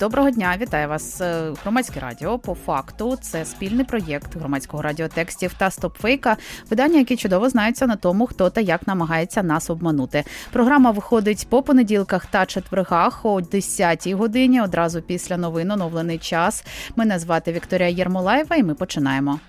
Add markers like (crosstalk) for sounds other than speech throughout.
Доброго дня, вітаю вас. Е, Громадське радіо по факту. Це спільний проєкт громадського радіотекстів та стопфейка. Видання, які чудово знаються на тому, хто та як намагається нас обманути. Програма виходить по понеділках та четвергах о 10-й годині. Одразу після новин оновлений час. Мене звати Вікторія Єрмолаєва, і ми починаємо.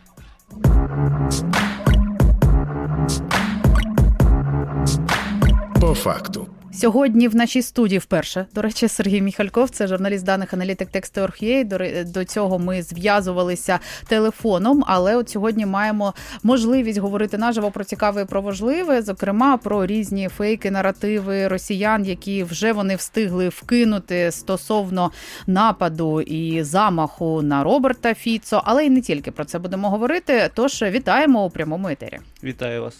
По факту. Сьогодні в нашій студії вперше, до речі, Сергій Міхальков, це журналіст даних аналітик Тексти.Орг.ua. До, до цього ми зв'язувалися телефоном, але от сьогодні маємо можливість говорити наживо про цікаве і про важливе, зокрема про різні фейки, наративи росіян, які вже вони встигли вкинути стосовно нападу і замаху на Роберта Фіцо, але і не тільки про це будемо говорити. Тож вітаємо у прямому етері. Вітаю вас.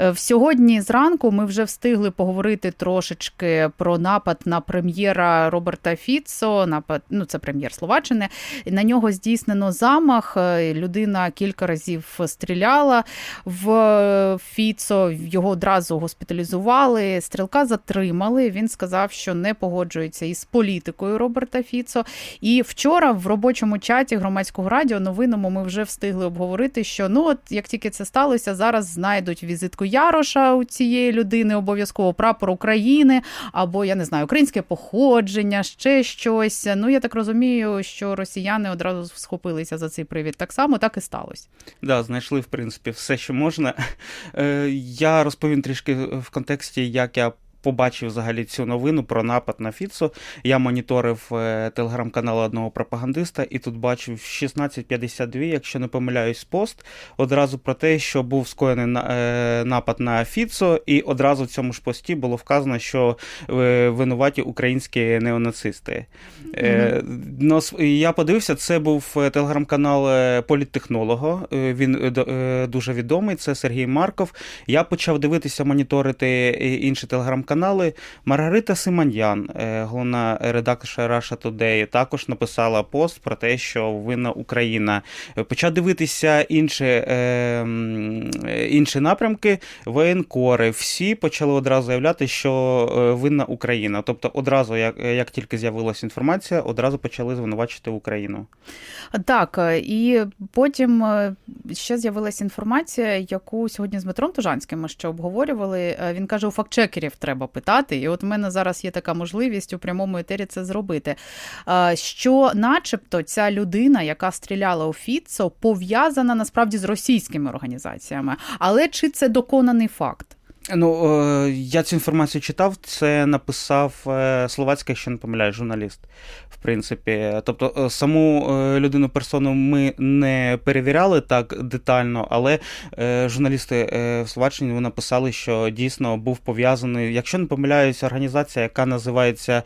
Е, Сьогодні зранку ми вже встигли поговорити трошечки про напад на прем'єра Роберта Фіцо. Напад, ну це прем'єр Словаччини. На нього здійснено замах. Е, Людина кілька разів стріляла в Фіцо. Його одразу госпіталізували. Стрілка затримали. Він сказав, що не погоджується із політикою Роберта Фіцо. І вчора в робочому чаті громадського радіо новинному ми вже встигли обговорити, що ну от як тільки це сталося, зараз знайдуть візитку Яроша у цієї людини, обов'язково прапор України або я не знаю, українське походження, ще щось. Ну я так розумію, що росіяни одразу схопилися за цей привід. Так само так і сталося. Да, знайшли, в принципі, все, що можна. Е, Я розповім трішки в контексті, як я. Побачив взагалі цю новину про напад на Фіцо. Я моніторив е, телеграм-канал одного пропагандиста, і тут бачив 16.52, якщо не помиляюсь, пост одразу про те, що був скоєний е, напад на Фіцо, і одразу в цьому ж пості було вказано, що е, винуваті українські неонацисти. Но Я подивився, це був телеграм-канал політтехнолога. Він дуже відомий. Це Сергій Марков. Я почав дивитися, моніторити інші телеграм-канали. Маргарита Симоньян, е, головна редакторша Russia Today, також написала пост про те, що винна Україна. Почав дивитися інші, е, е, інші напрямки. Воєнкори, всі почали одразу заявляти, що винна Україна. Тобто, одразу, як, як тільки з'явилася інформація, одразу почали звинувачити Україну. Так, і потім ще з'явилася інформація, яку сьогодні з Дмитром Тужанським ми ще обговорювали. Він каже, у фактчекерів треба питати. І от в мене зараз є така можливість у прямому етері це зробити. Е, Що, начебто, ця людина, яка стріляла у Фіцо, пов'язана насправді з російськими організаціями. Але чи це доконаний факт? Ну, е, я цю інформацію читав, це написав е, словацький, якщо не помиляю, журналіст. В принципі, тобто е, саму людину персону ми не перевіряли так детально, але журналісти в Словаччині написали, що дійсно був пов'язаний, якщо не помиляюсь, організація, яка називається.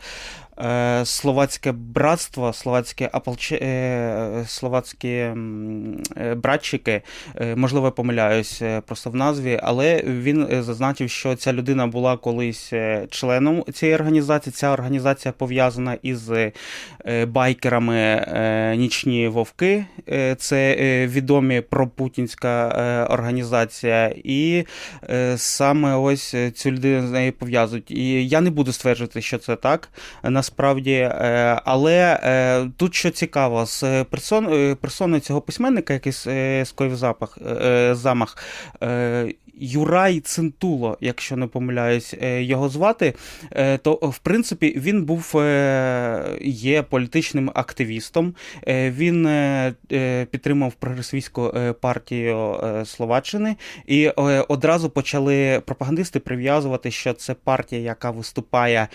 Е, Словацьке братство, словацьке ополче... е, словацькі е, братчики, Е, можливо, я помиляюсь просто в назві, але він зазначив, що ця людина була колись членом цієї організації. Ця організація пов'язана із байкерами Нічні Вовки. Це відомі пропутінська організація, і саме ось цю людину з нею пов'язують. І я не буду стверджувати, що це так насправді. Е, Але е, тут що цікаво, з персон, персони персоною цього письменника, який е, скоїв запах, е, замах. Юрай Цинтуло, якщо не помиляюсь, е, його звати, е, то в принципі він був е, є політичним активістом. Він підтримав прогресивську партію Словаччини, і одразу почали пропагандисти прив'язувати, що це партія, яка виступає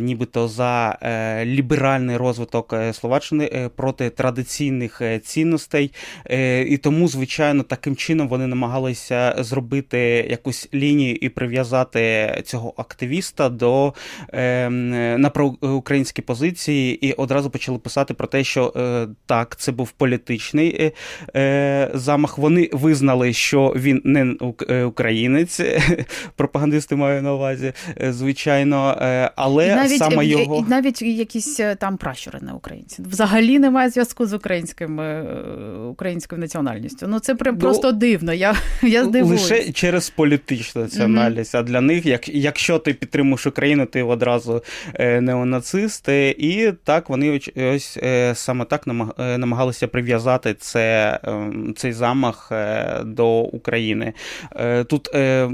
нібито за ліберальний розвиток Словаччини проти традиційних цінностей. І тому, звичайно, таким чином вони намагалися зробити зробити якусь лінію і прив'язати цього активіста до е, на проукраїнські позиції, і одразу почали писати про те, що е, так, це був політичний е, е, замах. Вони визнали, що він не е, українець, (laughs) пропагандисти маю на увазі, е, звичайно, але і навіть, саме його. і навіть якісь там пращури не українці. Взагалі немає зв'язку з українським, українською національністю. Ну це прям Ну, просто дивно. Я, я здивуюсь. Лише через політичну національність. А для них, як, якщо ти підтримуєш Україну, ти одразу е, неонацист. І так вони ось, е, саме так е, намагалися прив'язати це, е, цей замах е, до України. Е, Тут е,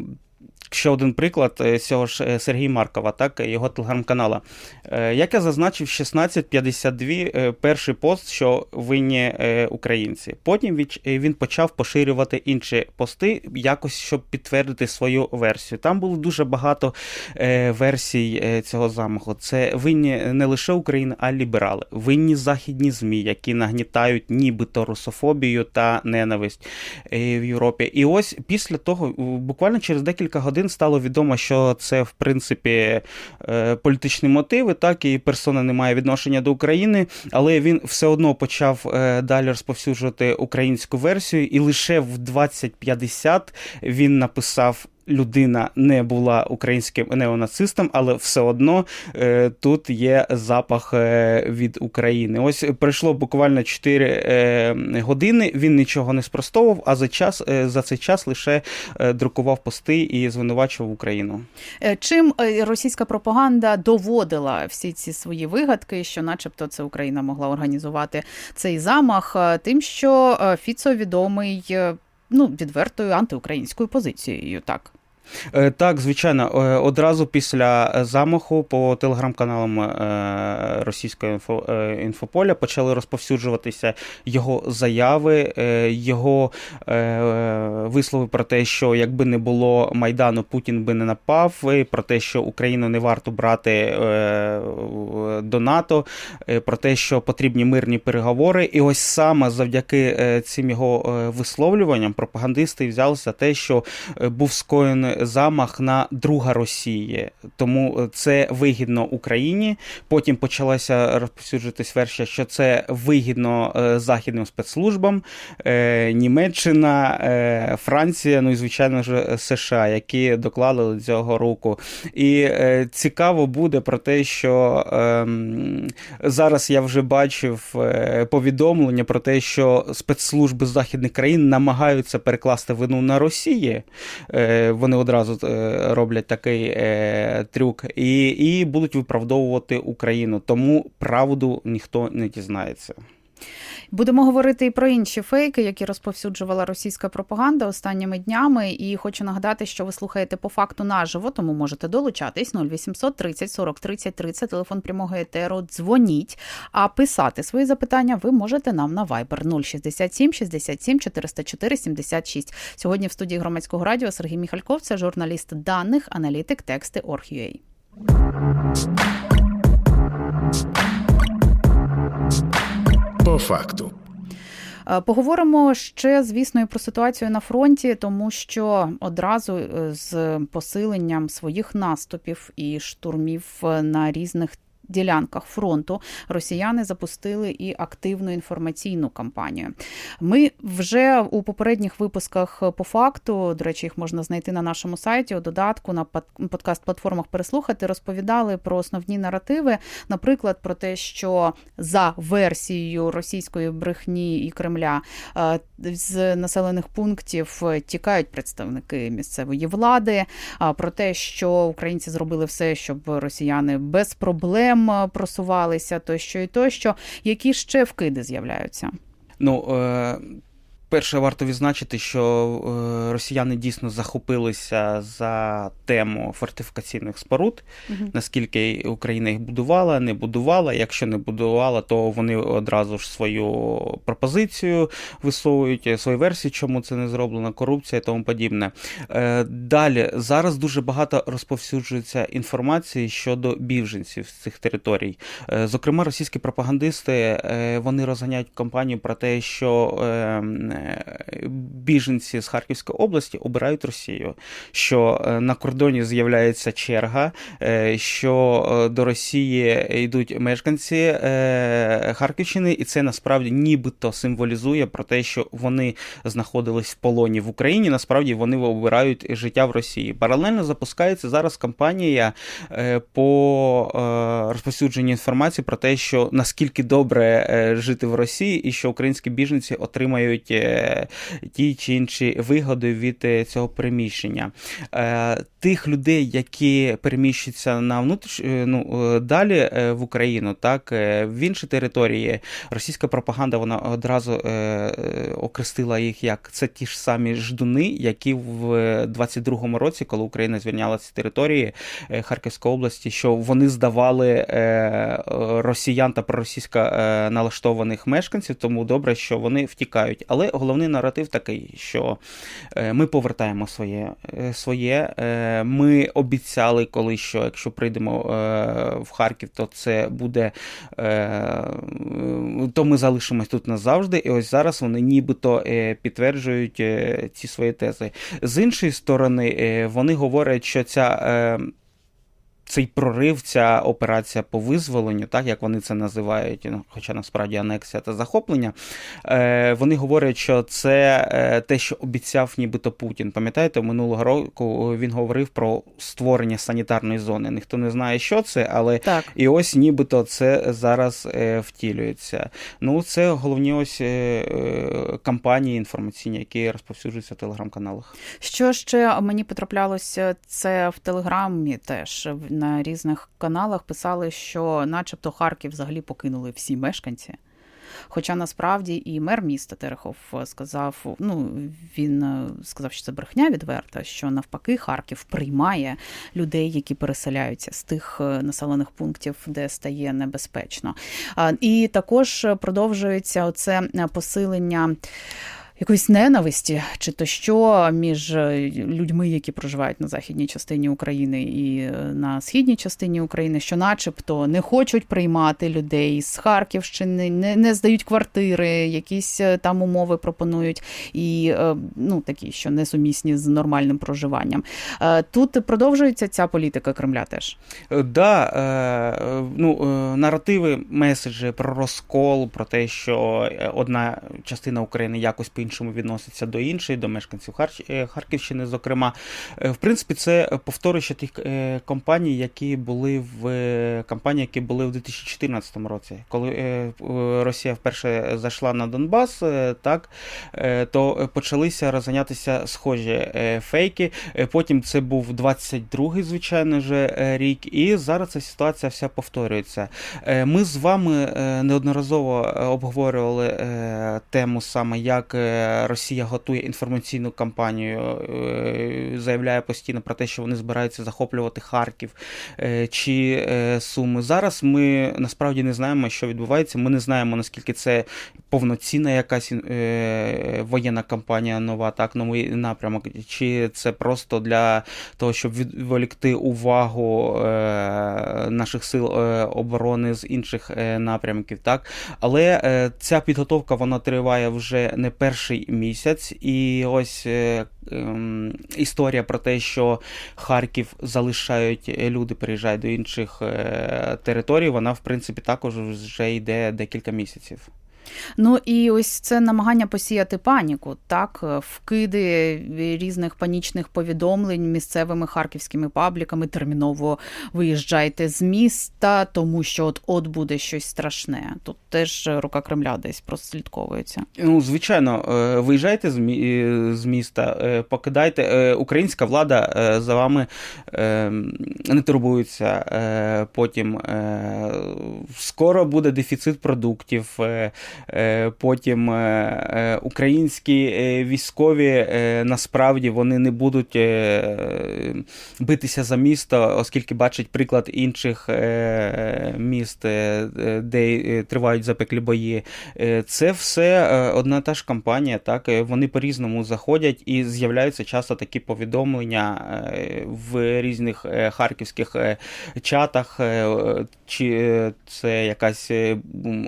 Ще один приклад е, цього ж е, Сергій Маркова, так, його телеграм-канала. Е, Як я зазначив, 1652 е, перший пост, що винні українці. Потім він почав поширювати інші пости, якось щоб підтвердити свою версію. Там було дуже багато версій цього замаху. Це винні не лише Україна, а ліберали. Винні західні ЗМІ, які нагнітають нібито русофобію та ненависть в Європі. І ось після того, буквально через декілька годин стало відомо, що це в принципі е, політичні мотиви, так і персона не має відношення до України, але він все одно почав е, далі розповсюджувати українську версію, і лише в 2050 він написав. Людина не була українським неонацистом, але все одно е, тут є запах е, від України. Ось пройшло буквально 4 е, години. Він нічого не спростовував, а за час за цей час лише друкував пости і звинувачував Україну. Чим російська пропаганда доводила всі ці свої вигадки, що, начебто, це Україна могла організувати цей замах, тим, що Фіцо відомий ну відвертою антиукраїнською позицією, так. Е, Так, звичайно, е, одразу після е, замаху по телеграм-каналам російського інфополя почали розповсюджуватися його заяви, його вислови про те, що якби не було Майдану, Путін би не напав, і про те, що Україну не варто брати до НАТО, про те, що потрібні мирні переговори. І ось саме завдяки цим його висловлюванням пропагандисти взялися те, що був скоєний замах на друга Росії, тому е, це вигідно Україні. Потім почалася розповсюджуватись версія, що це вигідно е, західним спецслужбам, е, Німеччина, Франція, ну і звичайно ж США, які доклали до цього руку. І цікаво буде про те, що ем, зараз я вже бачив повідомлення про те, що спецслужби західних країн намагаються перекласти вину на Росії. Вони одразу е, роблять такий е, трюк, і, і будуть виправдовувати Україну. Тому правду ніхто не дізнається. Будемо говорити і про інші фейки, які розповсюджувала російська пропаганда останніми днями. І хочу нагадати, що ви слухаєте по факту наживо, тому можете долучатись 0800 30 40 30 30, телефон прямого етеру. Дзвоніть. А писати свої запитання ви можете нам на Viber 067 67 404 76. Сьогодні в студії громадського радіо Сергій Міхальков, це журналіст даних, аналітик, тексти Орг.ua. По факту. Е, Поговоримо ще, звісно, і про ситуацію на фронті, тому що одразу е, з посиленням своїх наступів і штурмів е, на різних. Ділянках фронту росіяни запустили і активну інформаційну кампанію. Ми вже у попередніх випусках по факту, до речі, їх можна знайти на нашому сайті у додатку на под- подкаст-платформах переслухати. Розповідали про основні наративи, наприклад, про те, що за версією російської брехні і Кремля е, з населених пунктів е, тікають представники місцевої влади. Про те, що українці зробили все, щоб росіяни без проблем е, просувалися, тощо і тощо. Які ще вкиди з'являються? Ну, е, перше, варто відзначити, що е, росіяни дійсно захопилися за тему фортифікаційних споруд. Мгм. Наскільки Україна їх будувала, не будувала. Якщо не будувала, то вони одразу ж свою пропозицію висовують, е, свою версію, чому це не зроблено, корупція і тому подібне. Е, Далі зараз дуже багато розповсюджується інформації щодо біженців з цих територій. Зокрема, російські пропагандисти вони розганяють кампанію про те, що е, біженці з Харківської області обирають Росію, що е, на кордоні з'являється черга, е, що е, до Росії йдуть мешканці Харківщини, і це насправді нібито символізує про те, що вони знаходились в полоні в Україні. Насправді вони обирають життя в Росії. Паралельно запускається зараз кампанія по розповсюдженню інформації про те, що наскільки добре жити в Росії, і що українські біженці отримають ті чи інші вигоди від е, цього переміщення. Е, Тих людей, які переміщуються на внутріш... е, ну, е, далі е, в Україну, так е, в інші території, російська пропаганда вона одразу е, е, окрестила їх як це ті ж самі ждуни, які в 22-му році, коли Україна звільняла ці території е, Харківської області, що вони здавали е, е, росіян та проросійсько е, налаштованих мешканців, тому добре, що вони втікають. Але головний наратив такий, що е, ми повертаємо своє. е, своє. Е, Ми обіцяли, коли що якщо прийдемо в Харків, то це буде то ми залишимось тут назавжди. І ось зараз вони нібито підтверджують ці свої тези. З іншої сторони, вони говорять, що ця. Цей прорив, ця операція по визволенню, так як вони це називають, ну, хоча насправді анексія та захоплення, е, вони говорять, що це е, те, що обіцяв нібито Путін. Пам'ятаєте, минулого року він говорив про створення санітарної зони. Ніхто не знає, що це, але Так. і ось нібито це зараз е, втілюється. Ну, це головні ось е, е, кампанії інформаційні, які розповсюджуються в телеграм-каналах. Що ще мені потраплялося, це в Телеграмі теж на різних каналах писали, що начебто Харків взагалі покинули всі мешканці. Хоча насправді і мер міста Терехов сказав, ну він е, сказав, що це брехня відверта, що навпаки Харків приймає людей, які переселяються з тих е, населених пунктів, де стає небезпечно. І також продовжується оце е, посилення якоїсь ненависті, чи то що між е, людьми, які проживають на західній частині України і е, на східній частині України, що, начебто, не хочуть приймати людей з Харківщини, не, не здають квартири, якісь е, там умови пропонують, і ну такі, що несумісні з нормальним проживанням. Тут продовжується ця політика Кремля теж. Да, ну, наративи, меседжі про розкол, про те, що одна частина України якось по-іншому відноситься до іншої, до мешканців е, Харківщини, зокрема. Е, В принципі, це повторюще тих е, компаній, які були в кампанії, які були в 2014 році, коли Росія вперше зайшла на Донбас, так, то почалися розганятися схожі фейки. Потім це був 22-й, звичайно же, рік, і зараз ця ситуація вся повторюється. Ми з вами неодноразово обговорювали тему саме, як Росія готує інформаційну кампанію, е, заявляє постійно про те, що вони збираються захоплювати Харків е, чи е, Суми. Зараз ми насправді не знаємо, що відбувається. Ми не знаємо, наскільки це повноцінна якась воєнна кампанія нова, так, новий напрямок, чи це просто для того, щоб відволікти увагу наших сил оборони з інших напрямків, так. Але ця підготовка вона триває вже не перший місяць, і ось е, е, історія про те, що Харків залишають е, люди, переїжджають до інших е, територій, вона в принципі також вже йде декілька місяців. Ну і ось це намагання посіяти паніку, так, е, вкиди різних панічних повідомлень місцевими харківськими пабліками. Терміново виїжджайте з міста, тому що от от буде щось страшне. Тут теж рука Кремля десь прослідковується. Ну, звичайно, е, виїжджайте з е, міста, покидайте. Українська влада за вами не турбується. Потім скоро буде дефіцит продуктів. Е, Потім е, е, українські військові насправді вони не будуть битися за місто, оскільки бачать приклад інших міст, де тривають запеклі бої. Це все одна та ж кампанія, так вони по-різному заходять і з'являються часто такі повідомлення в різних харківських чатах, чи це якась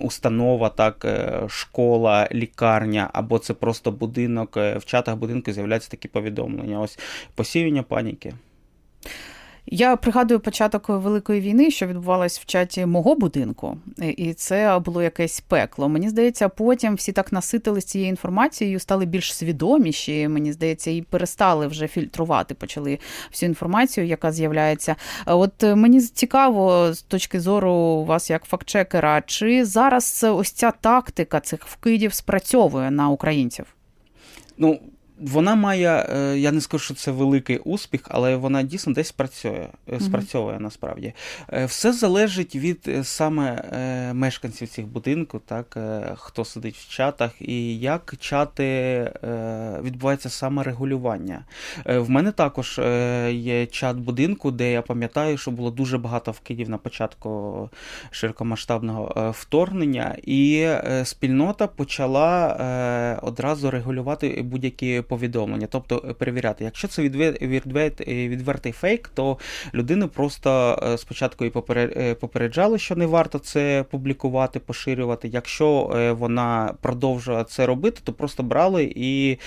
установа, так, школа, лікарня, або це просто будинок. е, В чатах будинку з'являються такі повідомлення. Ось посіяння паніки. Я пригадую початок Великої війни, що відбувалось в чаті мого будинку, і- і це було якесь пекло. Мені здається, потім всі так наситились цією інформацією, стали більш свідоміші. Мені здається, і перестали вже фільтрувати, почали всю інформацію, яка з'являється. От е, мені цікаво з точки зору вас як фактчекера, чи зараз ось ця тактика цих вкидів спрацьовує на українців? Ну, вона має, е, я не скажу, що це великий успіх, але вона дійсно десь працює, е, спрацьовує насправді. Е, Все залежить від саме мешканців цих будинків, так, хто сидить в чатах, і як чати відбувається саме регулювання. В мене також є чат будинку, де я пам'ятаю, що було дуже багато вкидів на початку широкомасштабного вторгнення, і спільнота почала одразу регулювати будь-які повідомлення, тобто е, перевіряти. Якщо це е, відвертий фейк, то людину просто е, спочатку і попере- попереджали, що не варто це публікувати, поширювати. Якщо вона продовжує це робити, то просто брали і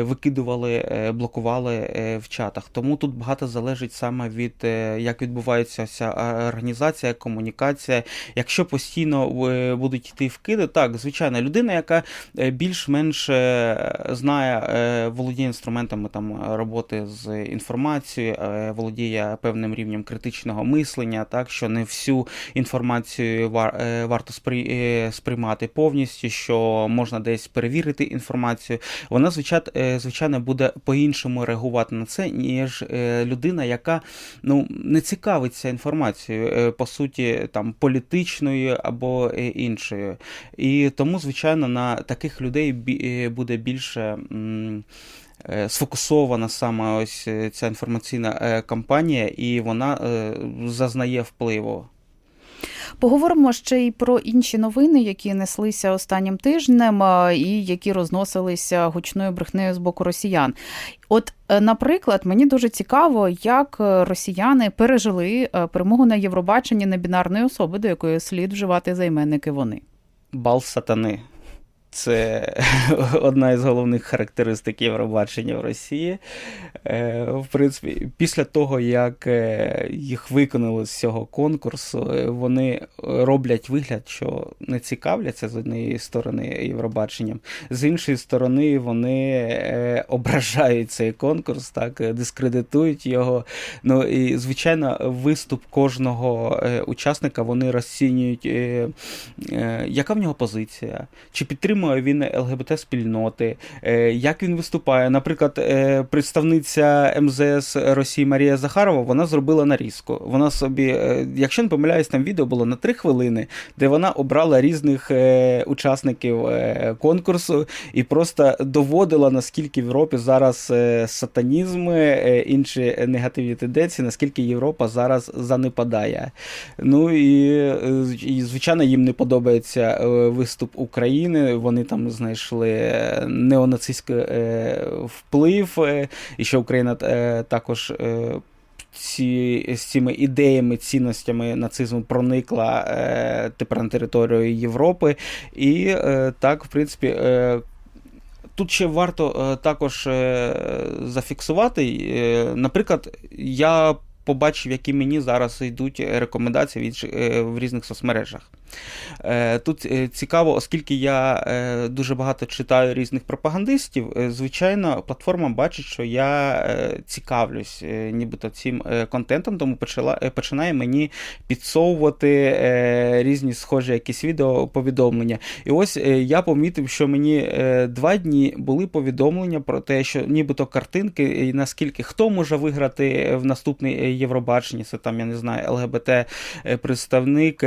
викидували, блокували в чатах. Тому тут багато залежить саме від як відбувається ця організація, комунікація. Якщо постійно будуть йти вкиди, так звичайно, людина, яка більш-менш знає, володіє інструментами там роботи з інформацією, е, володіє певним рівнем критичного мислення, так що не всю інформацію е, варто сприй, е, сприймати повністю, що можна десь перевірити інформацію. Вона звичайно, звичайно буде по-іншому реагувати на це, ніж е, людина, яка ну не цікавиться інформацією, е, по суті, там політичною або е, іншою. І тому, звичайно, на таких людей е, буде більше. Е, Сфокусована саме ось е, ця інформаційна е, кампанія, і вона зазнає впливу. Поговоримо ще й про інші новини, які неслися останнім тижнем і які розносилися гучною брехнею з боку росіян. От, наприклад, мені дуже цікаво, як росіяни пережили перемогу на Євробаченні небінарної особи, до якої слід вживати займенники вони. Бал сатани. Це (laughs) одна із головних характеристик Євробачення в Росії. Е, В принципі, після того, як е, їх виконали з цього конкурсу, е, вони роблять вигляд, що не цікавляться з однієї сторони Євробаченням, з іншої сторони, вони ображають цей конкурс, так, дискредитують його. Ну і звичайно, виступ кожного учасника вони розцінюють, яка в нього позиція, чи підтримує він ЛГБТ спільноти, е, як він виступає. Наприклад, е, представниця МЗС Росії Марія Захарова вона зробила нарізку. Вона собі, е, якщо не помиляюсь, там відео було на три хвилини, де вона обрала різних учасників конкурсу і просто доводила, наскільки в Європі зараз сатанізм, інші негативні тенденції, наскільки Європа зараз занепадає. Ну і, і звичайно, їм не подобається виступ України. Вони там знайшли неонацистський е, вплив, е, і що Україна е, також. Ці, з цими ідеями, цінностями нацизму проникла е, тепер на територію Європи. І е, так, в принципі, е, тут ще варто е, також е, зафіксувати. Е, наприклад, я побачив, які мені зараз йдуть рекомендації від, е, в різних соцмережах. Е, Тут е, цікаво, оскільки я е, дуже багато читаю різних пропагандистів, звичайно, платформа бачить, що я цікавлюсь нібито цим контентом, тому почала, починає мені підсовувати різні схожі якісь відео повідомлення. І ось я помітив, що мені два дні були повідомлення про те, що нібито картинки, і наскільки хто може виграти в наступний Євробачення, це там, я не знаю, ЛГБТ представник.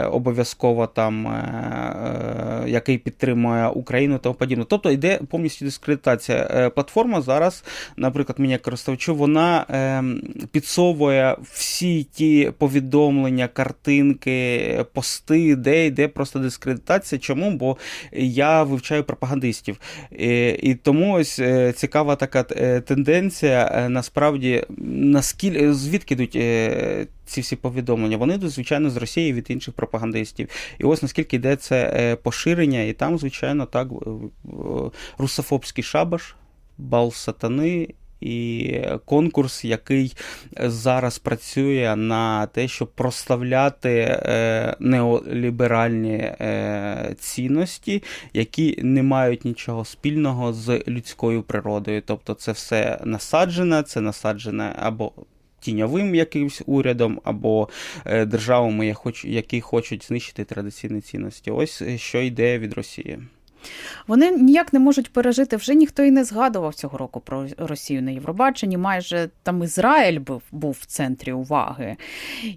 Обов'язково там, е, е, який підтримує Україну та подібне. Тобто йде повністю дискредитація. Е, Платформа зараз, наприклад, мені як користувачу, вона підсовує всі ті повідомлення, картинки, пости, де йде просто дискредитація. Чому? Бо я вивчаю пропагандистів. І, тому ось цікава така тенденція. Насправді, наскільки звідки йдуть ці всі повідомлення, вони йдуть, звичайно, з Росії від інших пропагандистів. І ось наскільки йде це е, поширення, і там, звичайно, так, русофобський шабаш, бал сатани. І конкурс, який зараз працює на те, щоб прославляти е, неоліберальні е, цінності, які не мають нічого спільного з людською природою. Тобто, це все насаджене, це насаджене або тіньовим якимсь урядом, або е, державами, які хочуть знищити традиційні цінності. Ось е, що йде від Росії. Вони ніяк не можуть пережити. Вже ніхто і не згадував цього року про Росію на Євробаченні. Майже там Ізраїль був, був в центрі уваги,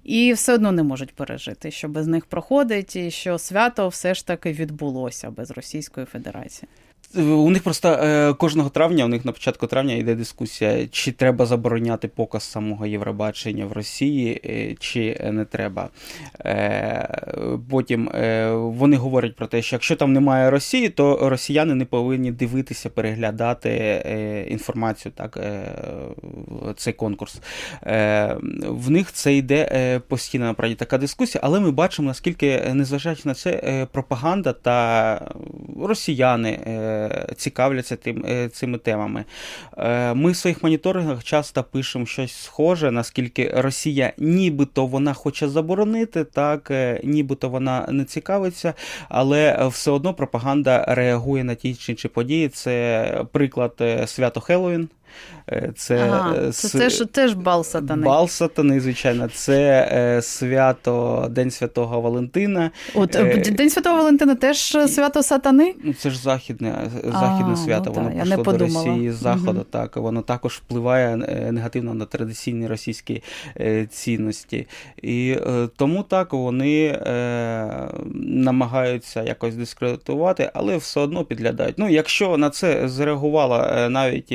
і все одно не можуть пережити, що без них проходить, і що свято все ж таки відбулося без Російської Федерації. У них просто е, кожного травня, у них на початку травня йде дискусія, чи треба забороняти показ самого Євробачення в Росії, е, чи не треба. Е, потім вони говорять про те, що якщо там немає Росії, то росіяни не повинні дивитися, переглядати інформацію, так, цей конкурс. В них це йде постійно насправді така дискусія, але ми бачимо, наскільки, незважаючи на це, пропаганда та росіяни цікавляться тим, е, цими темами. Е, Ми в своїх моніторингах часто пишемо щось схоже, наскільки Росія нібито вона хоче заборонити, так, е, нібито вона не цікавиться, але все одно пропаганда реагує на ті чи інші події. Це приклад свято Хеллоуін. Е, Це, ага, е, це с- теж, теж бал сатани. Бал сатани, звичайно, це е, свято День Святого Валентина. От Е, День Святого Валентина теж свято сатани. Ну, це ж західне, західне ну свято, так, воно я прийшло до. Росії з заходу, Мгм. так воно також впливає негативно на традиційні російські е, цінності. І тому так вони намагаються якось дискредитувати, але все одно підглядають. Ну, якщо на це зреагувала навіть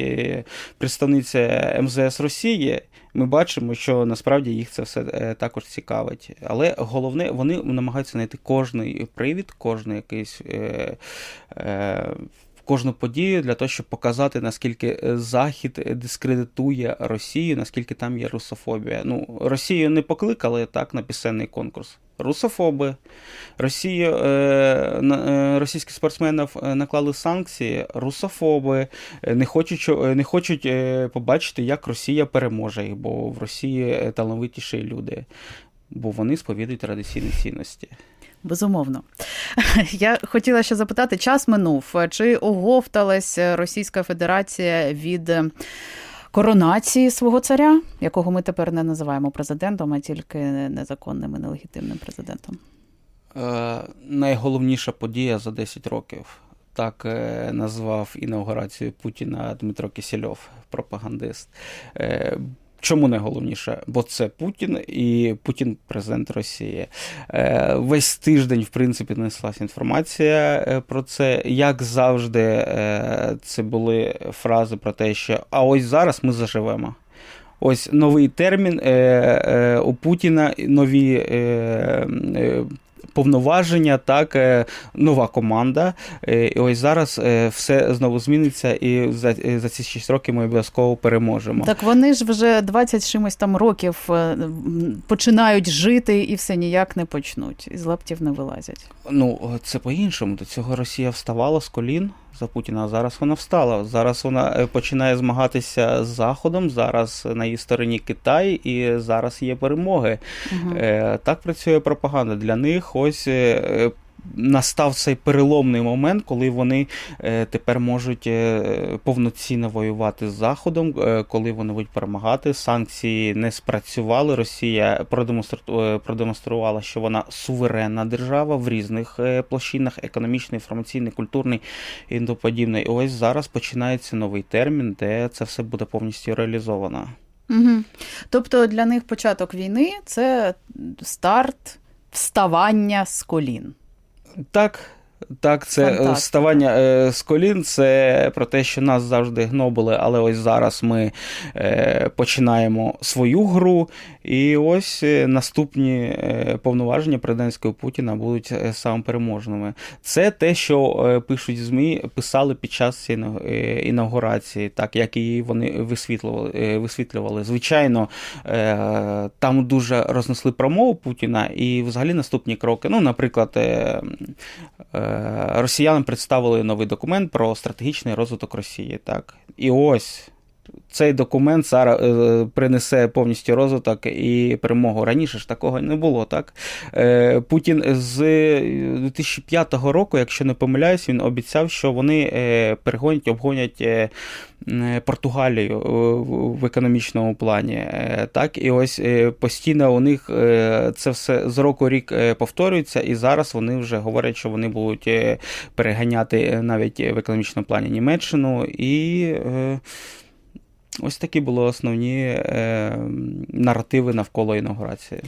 представниця МЗС Росії. Ми бачимо, що насправді їх це все е, також цікавить. Але головне, вони намагаються знайти кожний привід, кожний якийсь. Е, е, Кожну подію для того, щоб показати, наскільки е, Захід дискредитує Росію, наскільки там є русофобія. Ну, Росію не покликали так на пісенний конкурс. Русофоби. Росію, е, е, російських спортсменів е, наклали санкції, русофоби е, не хочуть, е, не хочуть е, побачити, як Росія переможе бо в Росії е, талановитіші люди, бо вони сповідують традиційні цінності. Безумовно. (laughs) Я хотіла ще запитати: час минув. Чи оговталась Російська Федерація від коронації свого царя, якого ми тепер не називаємо президентом, а тільки незаконним і нелегітимним президентом? Е, найголовніша подія за 10 років. Так е, назвав інаугурацію Путіна Дмитро Кисельов, пропагандист. Чому найголовніше? Бо це Путін і Путін президент Росії. Е, Весь тиждень, в принципі, неслась інформація е, про це. Як завжди, е, це були фрази про те, що а ось зараз ми заживемо. Ось новий термін у Путіна, нові повноваження, так, е, нова команда. Е, і ось зараз е, все знову зміниться, і за, за ці 6 років ми обов'язково переможемо. Так вони ж вже 20 чимось там років починають жити і все ніяк не почнуть. Із лаптів не вилазять. Ну, це по-іншому. До цього Росія вставала з колін за Путіна, зараз вона встала. Зараз вона е, починає змагатися з Заходом, зараз на її стороні Китай, і зараз є перемоги. Угу. Так працює пропаганда. Для них ось е, настав цей переломний момент, коли вони е, тепер можуть е, повноцінно воювати з Заходом, е, коли вони будуть перемагати. Санкції не спрацювали. Росія продемонстру- продемонструвала, що вона суверенна держава в різних площинах: економічний, інформаційний, культурний і подібне. І ось зараз починається новий термін, де це все буде повністю реалізовано. Угу. Тобто для них початок війни це старт вставання з колін. Так, Так, це е, Фантастика. вставання е, з колін, це про те, що нас завжди гнобили, але ось зараз ми е, починаємо свою гру, і ось е, наступні е, повноваження президентського Путіна будуть самопереможними. Це те, що пишуть ЗМІ, писали під час інаугурації, так як і вони висвітлювали. висвітлювали. Звичайно, е, там дуже рознесли промову Путіна і взагалі наступні кроки. Ну, наприклад, е, е, росіянам представили новий документ про стратегічний розвиток Росії. Так. І ось. Цей документ зараз е, принесе повністю розвиток і перемогу. Раніше ж такого не було, так? Е, Путін з 2005 року, якщо не помиляюсь, він обіцяв, що вони е, перегонять, обгонять е, Португалію е, в економічному плані. Е, Так, і ось е, постійно у них е, це все з року рік е, повторюється, і зараз вони вже говорять, що вони будуть е, переганяти е, навіть в економічному плані Німеччину і. Ось такі були основні е, наративи навколо інаугурації.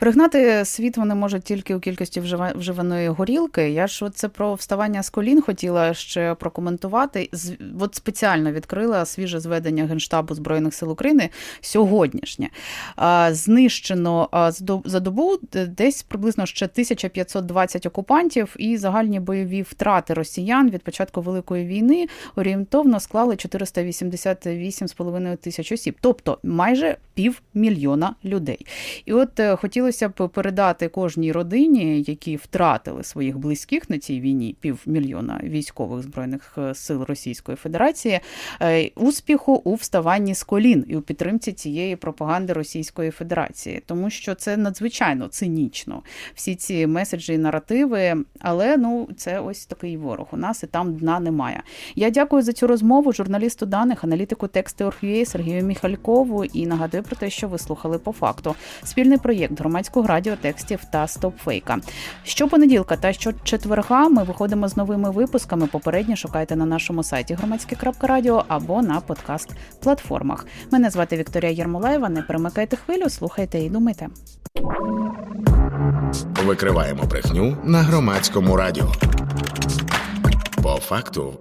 Перегнати світ вони можуть тільки у кількості вживаної горілки. Я ж це про вставання з колін хотіла ще прокоментувати. От спеціально відкрила свіже зведення Генштабу Збройних сил України сьогоднішнє. Знищено за добу десь приблизно ще 1520 окупантів, і загальні бойові втрати росіян від початку Великої війни орієнтовно склали 488,5 тисяч осіб, тобто майже півмільйона людей. І от е, хотілося б передати кожній родині, які втратили своїх близьких на цій війні, півмільйона військових збройних е, сил Російської Федерації, е, успіху у вставанні з колін і у підтримці цієї пропаганди Російської Федерації, тому що це надзвичайно цинічно. Всі ці меседжі і наративи, але ну це ось такий ворог. У нас і там дна немає. Я дякую за цю розмову журналісту даних, аналітику тексти Орхює Сергію Міхалькову і нагадую про те, що ви слухали по факту. Спільний проєкт громадського радіо текстів та стопфейка. Щопонеділка та щочетверга ми виходимо з новими випусками. Попередньо шукайте на нашому сайті громадське.радіо або на подкаст-платформах. Мене звати Вікторія Єрмолаєва. Не перемикайте хвилю, слухайте і думайте. Викриваємо брехню на громадському радіо. По факту